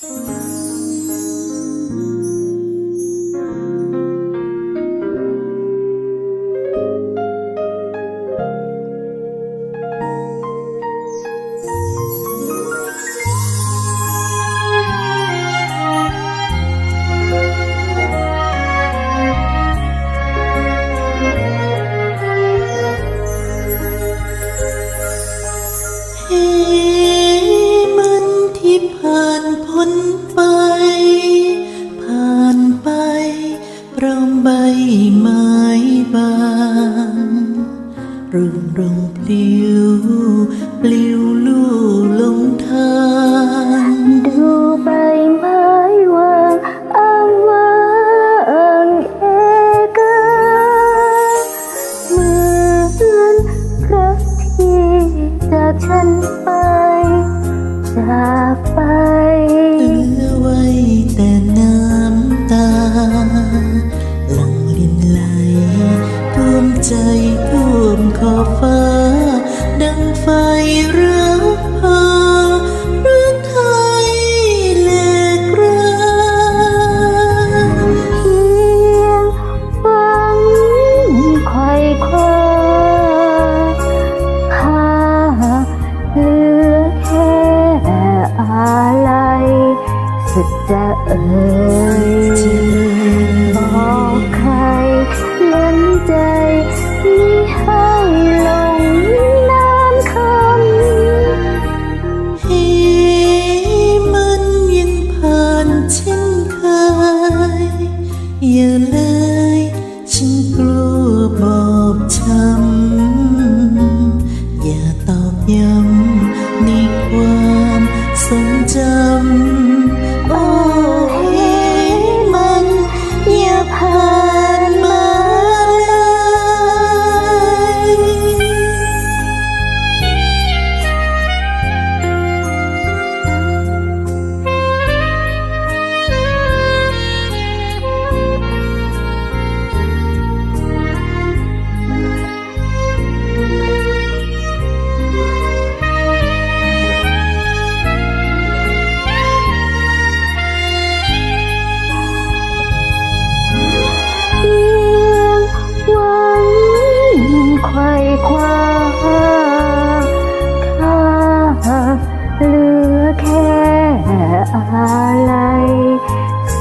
เพร้อมใบไม้บางรุ่งรงปลิวปลิวลู่ ใจท่วมขอบฟ้า ดังไฟรักพารือไทยแหลกรานเพียงหวังไขว่คว้าหาเหลือแค่อะไรสุดจะเอ่ย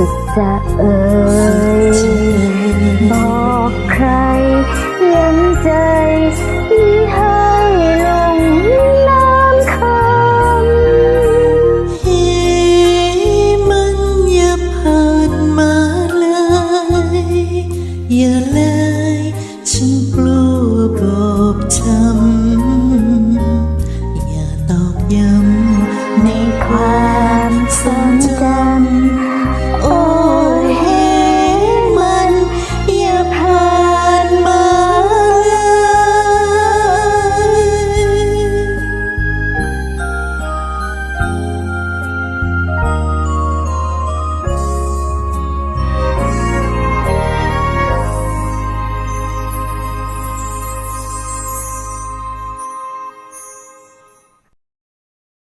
ุดจะเอ่ยบอกใครยังใจที่ให้ลงน้ำคำให้มันอย่าผ่านมาเลย อย่าเลยฉันกลัวบอกช้ำอย่าตอบย้ำในความสนใจ